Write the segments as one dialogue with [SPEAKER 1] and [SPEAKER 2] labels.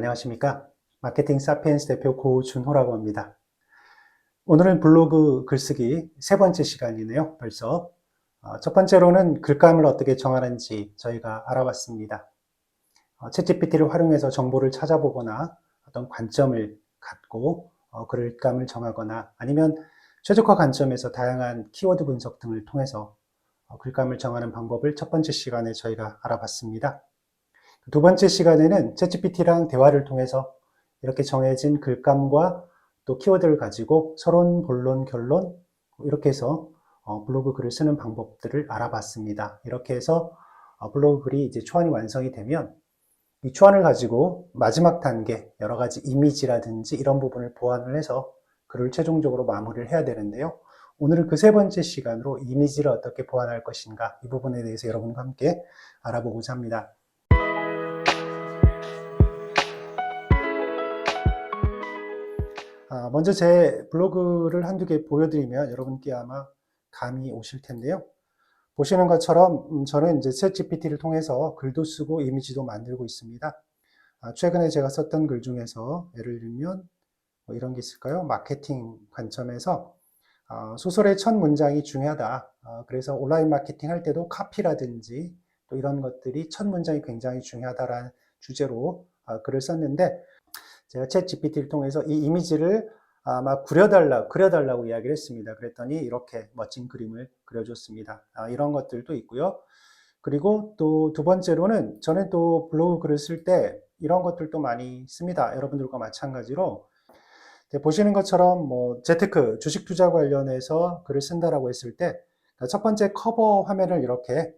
[SPEAKER 1] 안녕하십니까. 마케팅 사피엔스 대표 고준호라고 합니다. 오늘은 블로그 글쓰기 세 번째 시간이네요. 벌써. 어, 첫 번째로는 글감을 어떻게 정하는지 저희가 알아봤습니다. 어, 챗GPT를 활용해서 정보를 찾아보거나 어떤 관점을 갖고 어, 글감을 정하거나 아니면 최적화 관점에서 다양한 키워드 분석 등을 통해서 어, 글감을 정하는 방법을 첫 번째 시간에 저희가 알아봤습니다. 두 번째 시간에는 챗GPT랑 대화를 통해서 이렇게 정해진 글감과 또 키워드를 가지고 서론, 본론, 결론 이렇게 해서 어, 블로그 글을 쓰는 방법들을 알아봤습니다. 이렇게 해서 어, 블로그 글이 이제 초안이 완성이 되면 이 초안을 가지고 마지막 단계 여러 가지 이미지라든지 이런 부분을 보완을 해서 글을 최종적으로 마무리를 해야 되는데요. 오늘은 그 세 번째 시간으로 이미지를 어떻게 보완할 것인가 이 부분에 대해서 여러분과 함께 알아보고자 합니다. 먼저 제 블로그를 한두 개 보여드리면 여러분께 아마 감이 오실 텐데요. 보시는 것처럼 음, 저는 이제 챗GPT를 통해서 글도 쓰고 이미지도 만들고 있습니다. 아, 최근에 제가 썼던 글 중에서 예를 들면 뭐 이런 게 있을까요? 마케팅 관점에서 어, 소설의 첫 문장이 중요하다. 어, 그래서 온라인 마케팅 할 때도 카피라든지 또 이런 것들이 첫 문장이 굉장히 중요하다라는 주제로 어, 글을 썼는데 제가 챗 GPT를 통해서 이 이미지를 아마 그려달라, 그려달라고 이야기를 했습니다. 그랬더니 이렇게 멋진 그림을 그려줬습니다. 아, 이런 것들도 있고요. 그리고 또 두 번째로는 저는 또 블로그 글을 쓸 때 이런 것들도 많이 씁니다. 여러분들과 마찬가지로 네, 보시는 것처럼 뭐 재테크 주식 투자 관련해서 글을 쓴다라고 했을 때 첫 번째 커버 화면을 이렇게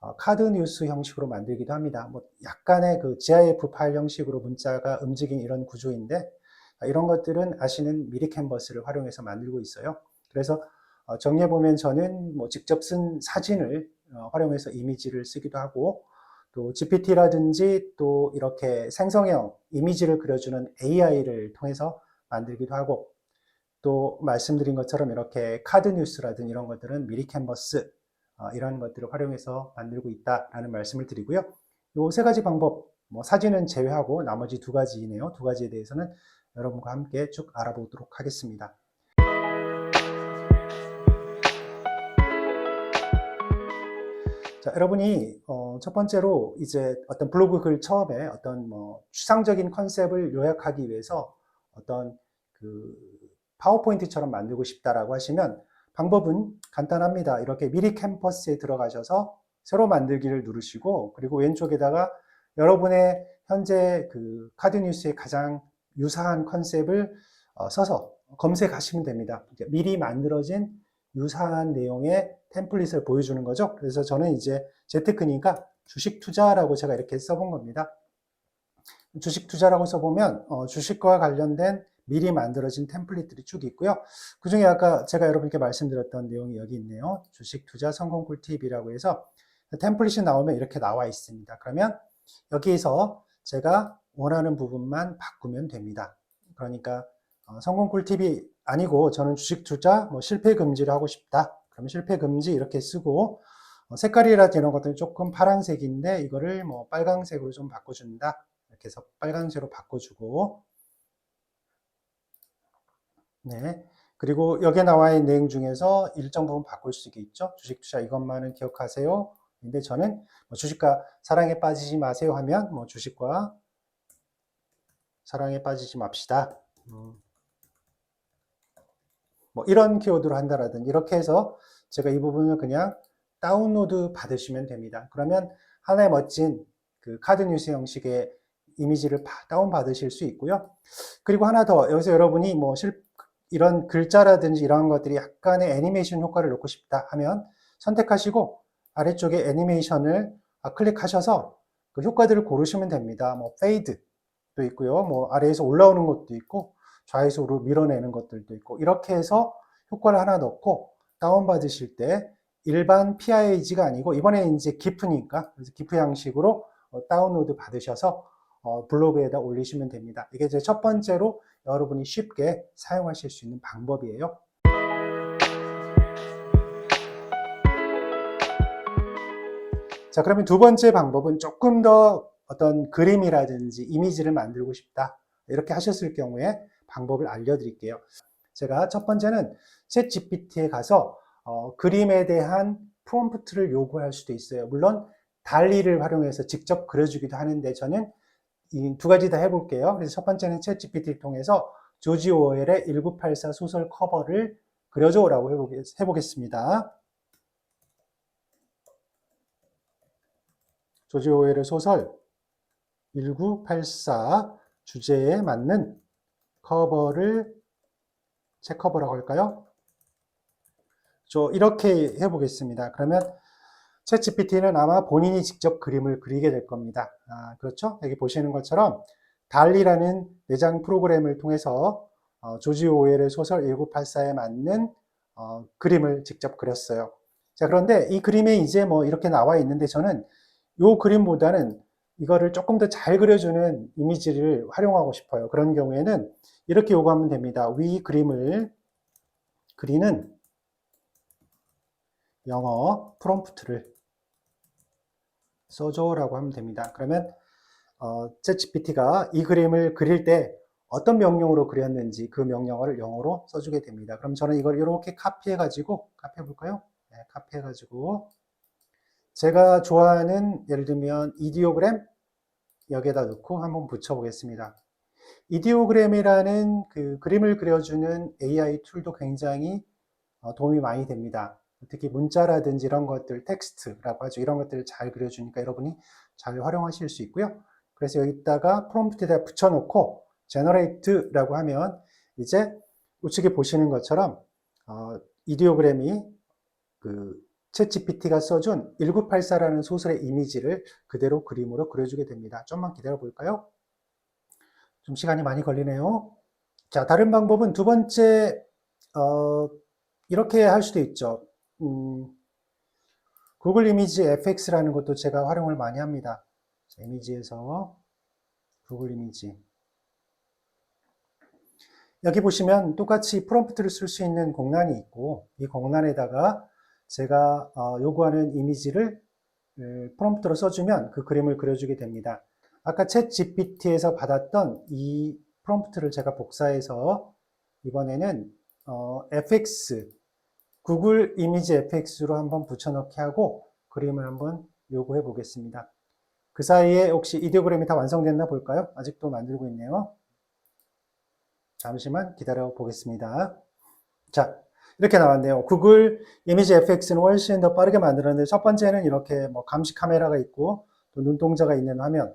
[SPEAKER 1] 어, 카드 뉴스 형식으로 만들기도 합니다. 뭐 약간의 그 GIF 파일 형식으로 문자가 움직인 이런 구조인데 아, 이런 것들은 아시는 미리 캔버스를 활용해서 만들고 있어요. 그래서 어, 정리해 보면 저는 뭐 직접 쓴 사진을 어, 활용해서 이미지를 쓰기도 하고 또 GPT라든지 또 이렇게 생성형 이미지를 그려주는 AI를 통해서 만들기도 하고 또 말씀드린 것처럼 이렇게 카드 뉴스라든 이런 것들은 미리 캔버스 어, 이런 것들을 활용해서 만들고 있다라는 말씀을 드리고요. 이세 가지 방법, 뭐 사진은 제외하고 나머지 두 가지이네요. 두 가지에 대해서는 여러분과 함께 쭉 알아보도록 하겠습니다. 자, 여러분이 어, 첫 번째로 이제 어떤 블로그 글 처음에 어떤 뭐 추상적인 컨셉을 요약하기 위해서 어떤 그 파워포인트처럼 만들고 싶다라고 하시면 방법은 간단합니다. 이렇게 미리 캠퍼스에 들어가셔서 새로 만들기를 누르시고 그리고 왼쪽에다가 여러분의 현재 그 카드 뉴스의 가장 유사한 컨셉을 어, 써서 검색하시면 됩니다. 미리 만들어진 유사한 내용의 템플릿을 보여주는 거죠. 그래서 저는 이제 재테크니까 주식 투자라고 제가 이렇게 써본 겁니다. 주식 투자라고 써보면 어, 주식과 관련된 미리 만들어진 템플릿들이 쭉 있고요. 그 중에 아까 제가 여러분께 말씀드렸던 내용이 여기 있네요. 주식 투자 성공 꿀팁이라고 해서 템플릿이 나오면 이렇게 나와 있습니다. 그러면 여기에서 제가 원하는 부분만 바꾸면 됩니다. 그러니까 어, 성공 꿀팁이 아니고 저는 주식 투자 뭐 실패 금지를 하고 싶다. 그러면 실패 금지 이렇게 쓰고 어, 색깔이라든지 이런 것들은 조금 파란색인데 이거를 뭐 빨강색으로 좀 바꿔준다. 이렇게 해서 빨간색으로 바꿔주고 네. 그리고 여기에 나와 있는 내용 중에서 일정 부분 바꿀 수 있겠죠. 주식 투자 이것만은 기억하세요. 근데 저는 뭐 주식과 사랑에 빠지지 마세요 하면 뭐 주식과 사랑에 빠지지 맙시다. 음. 뭐 이런 키워드로 한다라든지 이렇게 해서 제가 이 부분을 그냥 다운로드 받으시면 됩니다. 그러면 하나의 멋진 그 카드 뉴스 형식의 이미지를 다운 받으실 수 있고요. 그리고 하나 더 여기서 여러분이 뭐 실, 이런 글자라든지 이런 것들이 약간의 애니메이션 효과를 넣고 싶다 하면 선택하시고 아래쪽에 애니메이션을 클릭하셔서 그 효과들을 고르시면 됩니다. 뭐 페이드 도 있고요. 뭐 아래에서 올라오는 것도 있고 좌에서 우로 밀어내는 것들도 있고 이렇게 해서 효과를 하나 넣고 다운 받으실 때 일반 PIG가 아니고 이번에 이제 기프니까 그래서 기프 양식으로 어, 다운로드 받으셔서 어, 블로그에다 올리시면 됩니다. 이게 이제 첫 번째로 여러분이 쉽게 사용하실 수 있는 방법이에요. 자, 그러면 두 번째 방법은 조금 더 어떤 그림이라든지 이미지를 만들고 싶다. 이렇게 하셨을 경우에 방법을 알려드릴게요. 제가 첫 번째는 챗 GPT에 가서 어, 그림에 대한 프롬프트를 요구할 수도 있어요. 물론 달리를 활용해서 직접 그려주기도 하는데 저는 이 두 가지 다 해볼게요. 그래서 첫 번째는 챗 GPT를 통해서 조지 오웰의 1984 소설 커버를 그려줘라고 해보겠, 해보겠습니다. 조지 오웰의 소설 1984 주제에 맞는 커버를 책 커버라고 할까요? 저 이렇게 해보겠습니다. 그러면 챗GPT는 아마 본인이 직접 그림을 그리게 될 겁니다. 아, 그렇죠? 여기 보시는 것처럼 달리라는 내장 프로그램을 통해서 어, 조지 오웰의 소설 1984에 맞는 어, 그림을 직접 그렸어요. 자, 그런데 이 그림에 이제 뭐 이렇게 나와 있는데 저는 이 그림보다는 이거를 조금 더 잘 그려주는 이미지를 활용하고 싶어요. 그런 경우에는 이렇게 요구하면 됩니다. 위 그림을 그리는 영어 프롬프트를 써줘라고 하면 됩니다. 그러면 어, 챗GPT가 이 그림을 그릴 때 어떤 명령으로 그렸는지 그 명령어를 영어로 써주게 됩니다. 그럼 저는 이걸 이렇게 카피해가지고 카피해 볼까요? 네, 카피해가지고 제가 좋아하는 예를 들면 이디오그램 여기에다 넣고 한번 붙여보겠습니다. 이디오그램이라는 그 그림을 그려주는 AI 툴도 굉장히 어, 도움이 많이 됩니다. 특히 문자라든지 이런 것들, 텍스트라고 하죠. 이런 것들을 잘 그려주니까 여러분이 잘 활용하실 수 있고요. 그래서 여기다가 프롬프트에다 붙여놓고 generate라고 하면 이제 우측에 보시는 것처럼 어, 이디오그램이 그 챗GPT가 써준 1984라는 소설의 이미지를 그대로 그림으로 그려주게 됩니다. 좀만 기다려 볼까요? 좀 시간이 많이 걸리네요. 자, 다른 방법은 두 번째, 어, 이렇게 할 수도 있죠. 음, 구글 이미지 FX라는 것도 제가 활용을 많이 합니다. 자, 이미지에서 구글 이미지. 여기 보시면 똑같이 프롬프트를 쓸 수 있는 공란이 있고, 이 공란에다가 제가 어, 요구하는 이미지를 프롬프트로 써주면 그 그림을 그려주게 됩니다. 아까 챗 GPT에서 받았던 이 프롬프트를 제가 복사해서 이번에는 어, FX, 구글 이미지 FX로 한번 붙여넣기 하고 그림을 한번 요구해 보겠습니다. 그 사이에 혹시 이디오그램이 다 완성됐나 볼까요? 아직도 만들고 있네요. 잠시만 기다려 보겠습니다. 자, 이렇게 나왔네요. 구글 이미지 FX는 훨씬 더 빠르게 만들었는데 첫 번째는 이렇게 뭐 감시 카메라가 있고 또 눈동자가 있는 화면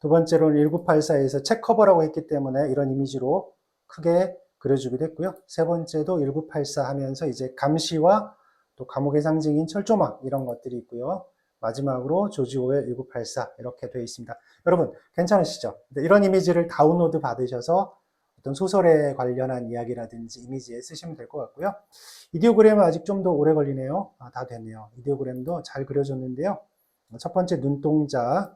[SPEAKER 1] 두 번째로는 1984에서 책 커버라고 했기 때문에 이런 이미지로 크게 그려주기도 했고요. 세 번째도 1984 하면서 이제 감시와 또 감옥의 상징인 철조망 이런 것들이 있고요. 마지막으로 조지 오웰 1984 이렇게 되어 있습니다. 여러분 괜찮으시죠? 이런 이미지를 다운로드 받으셔서 어떤 소설에 관련한 이야기라든지 이미지에 쓰시면 될 것 같고요. 이디오그램은 아직 좀 더 오래 걸리네요. 아, 다 됐네요. 이디오그램도 잘 그려졌는데요. 첫 번째 눈동자,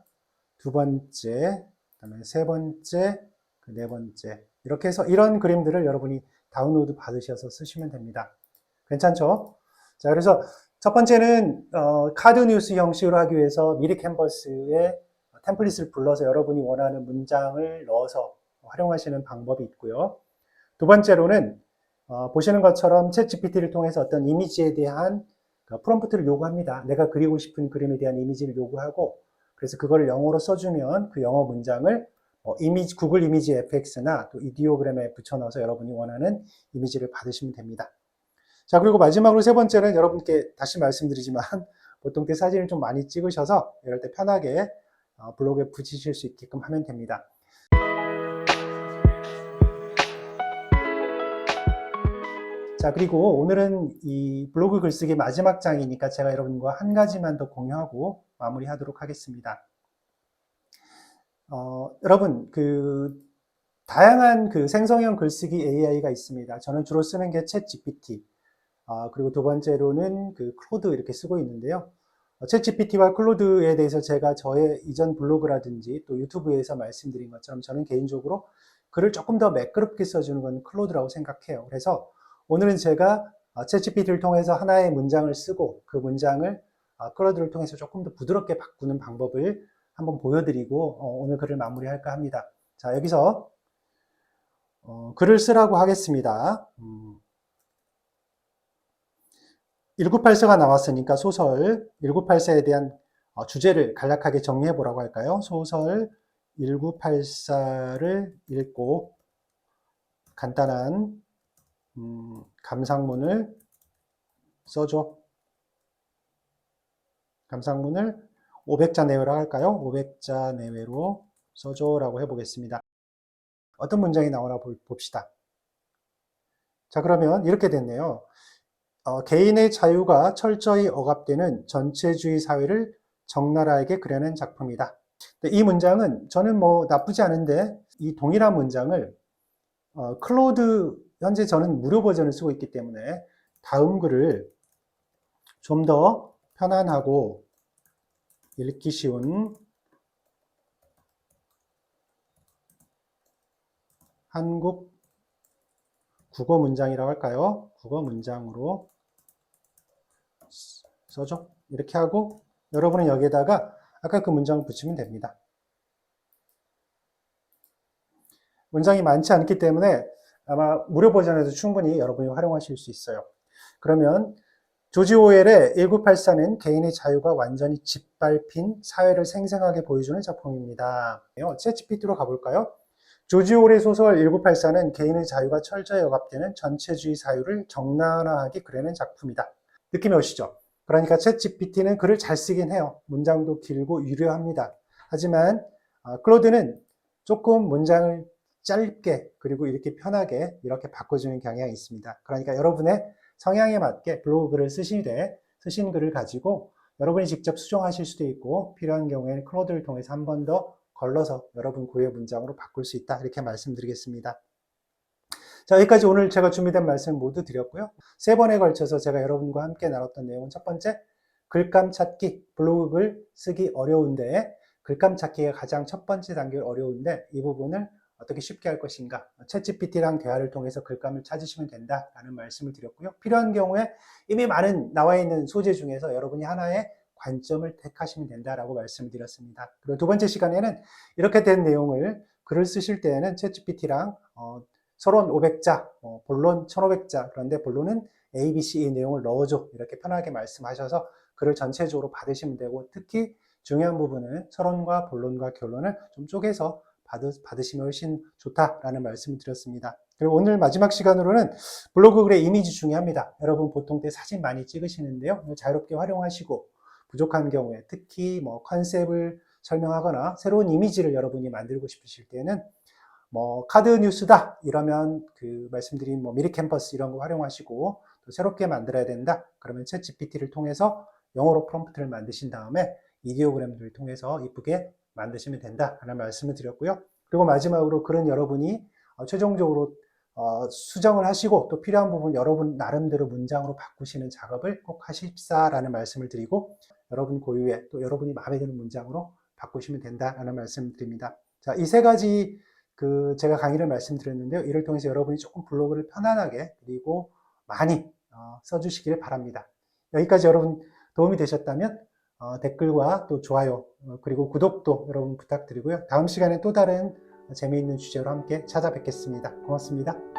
[SPEAKER 1] 두 번째, 그다음에 세 번째, 그네 번째 이렇게 해서 이런 그림들을 여러분이 다운로드 받으셔서 쓰시면 됩니다. 괜찮죠? 자, 그래서 첫 번째는 어, 카드 뉴스 형식으로 하기 위해서 미리 캔버스에 템플릿을 불러서 여러분이 원하는 문장을 넣어서 활용하시는 방법이 있고요. 두 번째로는 어, 보시는 것처럼 챗 GPT를 통해서 어떤 이미지에 대한 그 프롬프트를 요구합니다. 내가 그리고 싶은 그림에 대한 이미지를 요구하고 그래서 그걸 영어로 써주면 그 영어 문장을 어, 이미지, 구글 이미지 FX나 또 이디오그램에 붙여넣어서 여러분이 원하는 이미지를 받으시면 됩니다. 자, 그리고 마지막으로 세 번째는 여러분께 다시 말씀드리지만 보통 때 사진을 좀 많이 찍으셔서 이럴 때 편하게 어, 블로그에 붙이실 수 있게끔 하면 됩니다. 자, 그리고 오늘은 이 블로그 글쓰기 마지막 장이니까 제가 여러분과 한 가지만 더 공유하고 마무리하도록 하겠습니다. 어, 여러분, 그, 다양한 그 생성형 글쓰기 AI가 있습니다. 저는 주로 쓰는 게 챗 GPT, 아, 그리고 두 번째로는 그 클로드 이렇게 쓰고 있는데요. 어, 챗 GPT와 클로드에 대해서 제가 저의 이전 블로그라든지 또 유튜브에서 말씀드린 것처럼 저는 개인적으로 글을 조금 더 매끄럽게 써주는 건 클로드라고 생각해요. 그래서 오늘은 제가 챗GPT를 통해서 하나의 문장을 쓰고 그 문장을 클로드를 통해서 조금 더 부드럽게 바꾸는 방법을 한번 보여드리고 어, 오늘 글을 마무리할까 합니다. 자, 여기서 어, 글을 쓰라고 하겠습니다. 음, 1984가 나왔으니까 소설 1984에 대한 어, 주제를 간략하게 정리해 보라고 할까요? 소설 1984를 읽고 간단한 음, 감상문을 써줘. 감상문을 500자 내외로 할까요? 500자 내외로 써줘라고 해보겠습니다. 어떤 문장이 나오나 볼- 봅시다. 자, 그러면 이렇게 됐네요. 어, 개인의 자유가 철저히 억압되는 전체주의 사회를 적나라하게 그려낸 작품이다. 이 문장은 저는 뭐 나쁘지 않은데 이 동일한 문장을 어, 클로드 현재 저는 무료 버전을 쓰고 있기 때문에 다음 글을 좀 더 편안하고 읽기 쉬운 한국 국어 문장이라고 할까요? 국어 문장으로 써줘. 이렇게 하고 여러분은 여기에다가 아까 그 문장을 붙이면 됩니다. 문장이 많지 않기 때문에 아마 무료 버전에서 충분히 여러분이 활용하실 수 있어요. 그러면 조지 오웰의 1984는 개인의 자유가 완전히 짓밟힌 사회를 생생하게 보여주는 작품입니다. 챗GPT로 가볼까요? 조지 오웰의 소설 1984는 개인의 자유가 철저히 억압되는 전체주의 사유를 적나라하게 그려낸 작품이다. 느낌이 오시죠? 그러니까 챗GPT는 글을 잘 쓰긴 해요. 문장도 길고 유려합니다. 하지만 어, 클로드는 조금 문장을 짧게 그리고 이렇게 편하게 이렇게 바꿔주는 경향이 있습니다. 그러니까 여러분의 성향에 맞게 블로그 글을 쓰시되 쓰신 글을 가지고 여러분이 직접 수정하실 수도 있고 필요한 경우에는 클로드를 통해서 한 번 더 걸러서 여러분 고유의 문장으로 바꿀 수 있다 이렇게 말씀드리겠습니다. 자 여기까지 오늘 제가 준비된 말씀 모두 드렸고요. 세 번에 걸쳐서 제가 여러분과 함께 나눴던 내용은 첫 번째 글감 찾기 블로그 글 쓰기 어려운데 글감 찾기가 가장 첫 번째 단계 어려운데 이 부분을 어떻게 쉽게 할 것인가 챗GPT랑 대화를 통해서 글감을 찾으시면 된다라는 말씀을 드렸고요. 필요한 경우에 이미 많은 나와 있는 소재 중에서 여러분이 하나의 관점을 택하시면 된다라고 말씀을 드렸습니다. 그리고 두 번째 시간에는 이렇게 된 내용을 글을 쓰실 때에는 챗GPT랑 어, 서론 500자, 어, 본론 1500자, 그런데 본론은 A, B, C 이 내용을 넣어줘 이렇게 편하게 말씀하셔서 글을 전체적으로 받으시면 되고 특히 중요한 부분은 서론과 본론과 결론을 좀 쪼개서 받으, 시면 훨씬 좋다라는 말씀을 드렸습니다. 그리고 오늘 마지막 시간으로는 블로그 글의 이미지 중요합니다. 여러분 보통 때 사진 많이 찍으시는데요. 자유롭게 활용하시고 부족한 경우에 특히 뭐 컨셉을 설명하거나 새로운 이미지를 여러분이 만들고 싶으실 때는 뭐 카드 뉴스다 이러면 그 말씀드린 뭐 미리 캠퍼스 이런 거 활용하시고 또 새롭게 만들어야 된다 그러면 챗 GPT를 통해서 영어로 프롬프트를 만드신 다음에 이디오그램들을 통해서 이쁘게 만드시면 된다라는 말씀을 드렸고요. 그리고 마지막으로 글은 여러분이 어, 최종적으로 어, 수정을 하시고 또 필요한 부분 여러분 나름대로 문장으로 바꾸시는 작업을 꼭 하십사라는 말씀을 드리고 여러분 고유의 또 여러분이 마음에 드는 문장으로 바꾸시면 된다라는 말씀을 드립니다. 자, 이 세 가지 그 제가 강의를 말씀드렸는데요. 이를 통해서 여러분이 조금 블로그를 편안하게 그리고 많이 어, 써주시길 바랍니다. 여기까지 여러분 도움이 되셨다면 어, 댓글과 또 좋아요 어, 그리고 구독도 여러분 부탁드리고요. 다음 시간에 또 다른 재미있는 주제로 함께 찾아뵙겠습니다. 고맙습니다.